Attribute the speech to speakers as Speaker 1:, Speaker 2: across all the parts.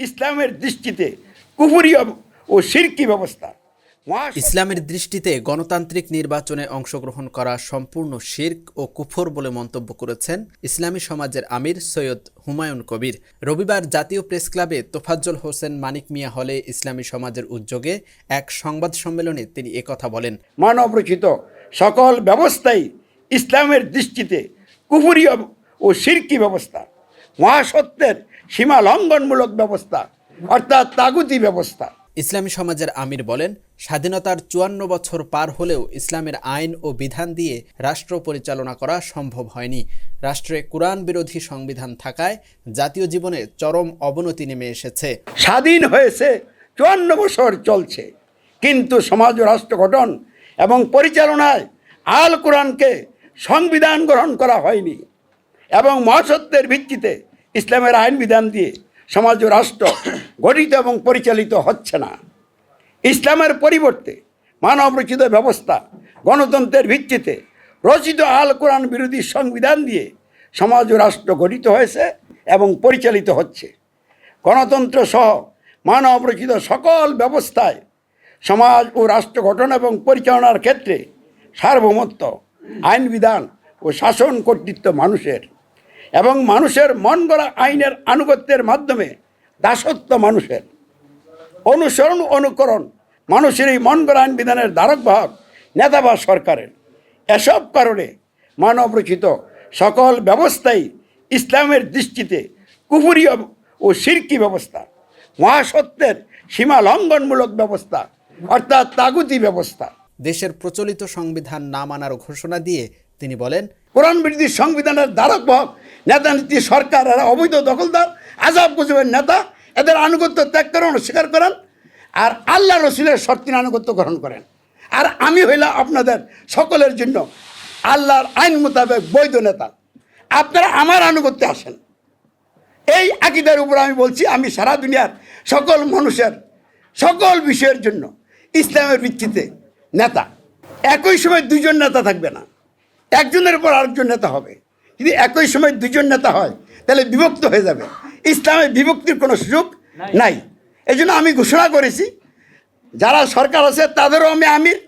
Speaker 1: ইসলামের দৃষ্টিতে কুফুরি ও শিরকি ব্যবস্থা।
Speaker 2: ইসলামের দৃষ্টিতে গণতান্ত্রিক নির্বাচনে অংশগ্রহণ করা সম্পূর্ণ শির্ক ও কুফর বলে মন্তব্য করেছেন ইসলামী সমাজের আমির সৈয়দ হুমায়ুন কবির। রবিবার জাতীয় প্রেস ক্লাবে তোফাজ্জল হোসেন মানিক মিয়া হলে ইসলামী সমাজের উদ্যোগে এক সংবাদ সম্মেলনে তিনি একথা বলেন।
Speaker 1: মানব রচিত সকল ব্যবস্থাই ইসলামের দৃষ্টিতে কুফুরি ও শিরকি ব্যবস্থা। মহাসত্যের সীমা লঙ্ঘনমূলক ব্যবস্থা অর্থাৎ তাগুতি ব্যবস্থা।
Speaker 2: ইসলামী সমাজের আমির বলেন স্বাধীনতার চুয়ান্ন বছর পার হলেও ইসলামের আইন ও বিধান দিয়ে রাষ্ট্র পরিচালনা করা সম্ভব হয়নি। রাষ্ট্রে কোরআন বিরোধী সংবিধান থাকায় জাতীয় জীবনে চরম অবনতি নেমে এসেছে।
Speaker 1: স্বাধীন হয়েছে চুয়ান্ন বছর চলছে। কিন্তু সমাজ ও রাষ্ট্র গঠন এবং পরিচালনায় আল কোরআনকে সংবিধান গ্রহণ করা হয়নি। এবং মহাসত্যের ভিত্তিতে ইসলামের আইন বিধান দিয়ে সমাজ ও রাষ্ট্র গঠিত এবং পরিচালিত হচ্ছে না। ইসলামের পরিবর্তে মানব রচিত ব্যবস্থা গণতন্ত্রের ভিত্তিতে রচিত আল কোরআন বিরোধী সংবিধান দিয়ে সমাজ ও রাষ্ট্র গঠিত হয়েছে এবং পরিচালিত হচ্ছে। গণতন্ত্র সহ মানব রচিত সকল ব্যবস্থায় সমাজ ও রাষ্ট্র গঠন এবং পরিচালনার ক্ষেত্রে সার্বভৌমত্ব, আইন বিধান ও শাসন কর্তৃত্ব মানুষের এবং মানুষের মন গড়া আইনের আনুগত্যের মাধ্যমে দাসত্ব মানুষের। অনুসরণ, অনুকরণ মানুষের এই মন গড়া আইন বিধানের ধারক নেতা বা সরকারের। এসব কারণে মানব রচিত সকল ব্যবস্থাই ইসলামের দৃষ্টিতে কুফুরি ও শিরকি ব্যবস্থা, মহাসত্যের সীমা লঙ্ঘনমূলক ব্যবস্থা, অর্থাৎ তাগুতি ব্যবস্থা।
Speaker 2: দেশের প্রচলিত সংবিধান না মানার ঘোষণা দিয়ে তিনি বলেন,
Speaker 1: কোরআন বিরোধী সংবিধানের ধারক বাহক নেতা নীতি সরকার এরা অবৈধ দখলদার, আজাব গুজবের নেতা, এদের আনুগত্য ত্যাগ করেন স্বীকার করেন, আর আল্লাহ রসুলের শর্তির আনুগত্য গ্রহণ করেন। আর আমি হইলাম আপনাদের সকলের জন্য আল্লাহর আইন মোতাবেক বৈধ নেতা। আপনারা আমার আনুগত্যে আসেন। এই আকিদার উপর আমি বলছি, আমি সারা দুনিয়ার সকল মানুষের, সকল বিষয়ের জন্য ইসলামের ভিত্তিতে নেতা। একই সময় দুজন নেতা থাকবে না। একজনের পর আরেকজন নেতা হবে। যদি একই সময় দুজন নেতা হয় তাহলে বিভক্ত হয়ে যাবে। ইসলামে বিভক্তির কোনো সুযোগ নাই। এই জন্য আমি ঘোষণা করেছি যারা সরকার আছে তাদেরও আমি আমির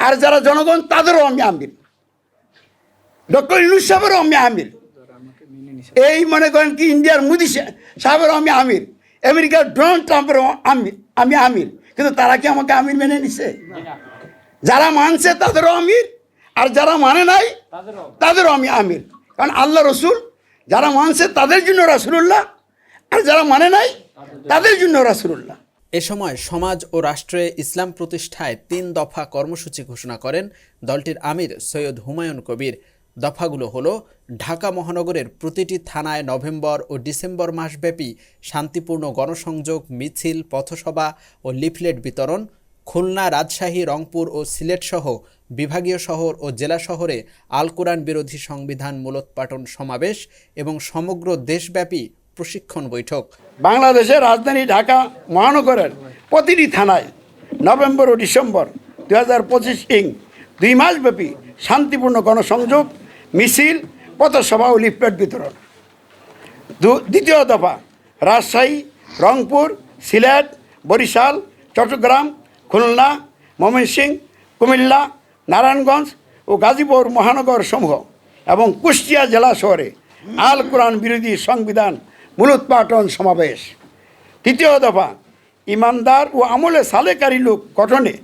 Speaker 1: আর যারা জনগণ তাদেরও আমি আমির। ডক্টর ইনুস সাহেবেরও আমি আমির। এই মনে করেন কি ইন্ডিয়ার মোদি সাহেবেরও আমি আমির। আমেরিকার ডোনাল্ড ট্রাম্পেরও আমি আমি আমির। কিন্তু তারা কি আমাকে আমির মেনে নিছে? যারা মানছে তাদেরও আমির। আর যারা মানে নাই তাদেরও আমি আমির। কারণ আল্লাহ রসুল যারা মানছে তাদের জন্য রাসুলুল্লাহ আর যারা মানে নাই তাদের জন্য রাসুলুল্লাহ।
Speaker 2: এ সময় সমাজ ও রাষ্ট্রে ইসলাম প্রতিষ্ঠায় তিন দফা কর্মসূচি ঘোষণা করেন দলটির আমির সৈয়দ হুমায়ুন কবির। দফাগুলো হলো ঢাকা মহানগরের প্রতিটি থানায় নভেম্বর ও ডিসেম্বর মাসব্যাপী শান্তিপূর্ণ গণসংযোগ মিছিল পথসভা ও লিফলেট বিতরণ খুলনা, রাজশাহী, রংপুর ও সিলেট সহ বিভাগীয় শহর ও জেলা শহরে আল কোরআন বিরোধী সংবিধান মূলোৎপাটন সমাবেশ এবং সমগ্র দেশব্যাপী প্রশিক্ষণ বৈঠক।
Speaker 1: বাংলাদেশের রাজধানী ঢাকা মহানগরের প্রতিটি থানায় নভেম্বর ও ডিসেম্বর দু হাজার পঁচিশ ইং দুই মাসব্যাপী শান্তিপূর্ণ গণসংযোগ, মিছিল, পথসভা ও লিফলেট বিতরণ। দ্বিতীয় দফা রাজশাহী, রংপুর, সিলেট, বরিশাল, চট্টগ্রাম খুলনা, ময়মনসিংহ, কুমিল্লা, নারায়ণগঞ্জ ও গাজীপুর মহানগর সমূহ এবং কুষ্টিয়া জেলা শহরে আল কোরআন বিরোধী সংবিধান মূলোৎপাটন সমাবেশ। তৃতীয় দফা, ইমানদার ও আমলে সালেকারী লোক গঠনে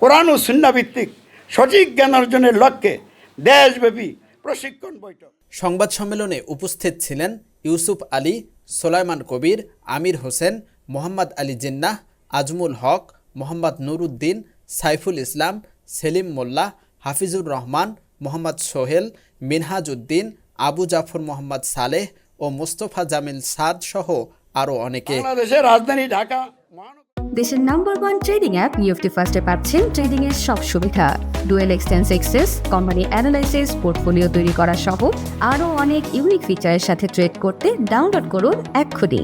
Speaker 1: কোরআন ও সুন্নাভিত্তিক সঠিক জ্ঞান অর্জনের লক্ষ্যে দেশব্যাপী প্রশিক্ষণ বৈঠক।
Speaker 2: সংবাদ সম্মেলনে উপস্থিত ছিলেন ইউসুফ আলী, সোলাইমান কবির, আমির হোসেন, মোহাম্মদ আলী জিন্নাহ, আজমুল হক মোহাম্মদ নুরুদ্দিন সাইফুল ইসলাম সেলিম মোল্লা হাফিজুর রহমান মোহাম্মদ সোহেল মিনহাজ উদ্দিন আবু জাফর মোহাম্মদ সালেহ ও মোস্তফা জামিল সাদ সহ আরও অনেকে।
Speaker 1: রাজধানী ঢাকা
Speaker 3: দেশের নাম্বার ওয়ান ট্রেডিং অ্যাপ নিউফটি ফার্স্টে পাচ্ছেন ট্রেডিং এর সব সুবিধা। ডুয়েল এক্সটেন্স এক্সেস কোম্পানি অ্যানালাইসিস পোর্টফোলিও তৈরি করা সহ আরও অনেক ইউনিক ফিচারের সাথে ট্রেড করতে ডাউনলোড করুন এক্ষুনি।